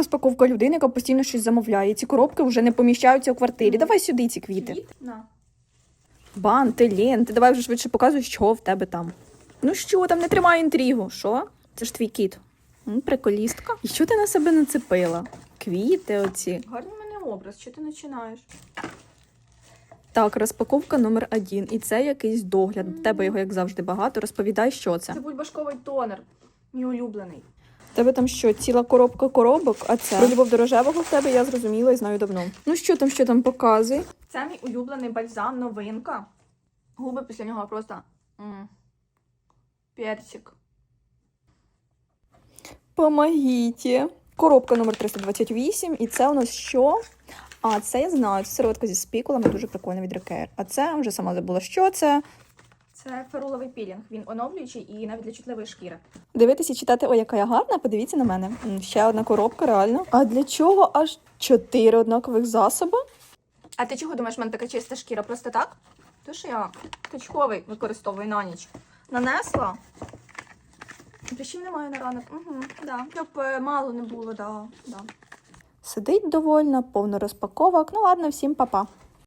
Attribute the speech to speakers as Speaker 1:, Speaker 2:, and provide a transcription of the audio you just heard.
Speaker 1: Розпаковка людини, яка постійно щось замовляє. Ці коробки вже не поміщаються у квартирі. Давай сюди ці квіти.
Speaker 2: На.
Speaker 1: Банти, ленти, давай вже швидше показуй, що в тебе там. Ну що, там не тримай інтригу. Що? Це ж твій кіт. М, Приколістка. І що ти на себе нацепила? Квіти оці.
Speaker 2: Гарний в мене образ, що ти починаєш?
Speaker 1: Так, розпаковка номер один. І це якийсь догляд. В тебе його, як завжди, багато. Розповідай, що це.
Speaker 2: Це бульбашковий тонер. Мій улюблений.
Speaker 1: Тебе там що, ціла коробка коробок, а це про любов до рожевого в тебе я зрозуміла і знаю давно. Ну що там, що там показуй?
Speaker 2: Це мій улюблений бальзам, новинка. Губи після нього просто. м, Персик.
Speaker 1: Помогіть. Коробка номер 328, і це у нас що? А, це я знаю, це сироватка зі спікулами, дуже прикольно від Рекер. А це вже сама забула, що це.
Speaker 2: Це феруловий пілінг. Він оновлюючий і навіть для чутливої шкіри.
Speaker 1: Дивитися і читати, ой, яка я гарна, подивіться на мене. Ще одна коробка, реально. А для чого аж чотири однакових засоби?
Speaker 2: А ти чого думаєш, в мене така чиста шкіра? Просто так? То що я качковий використовую на ніч. Нанесла. Прищів немає на ранок. Угу, да. Щоб е, мало не було, да. да.
Speaker 1: Сидить довольна, повно розпаковок. Ну ладно, всім па-па.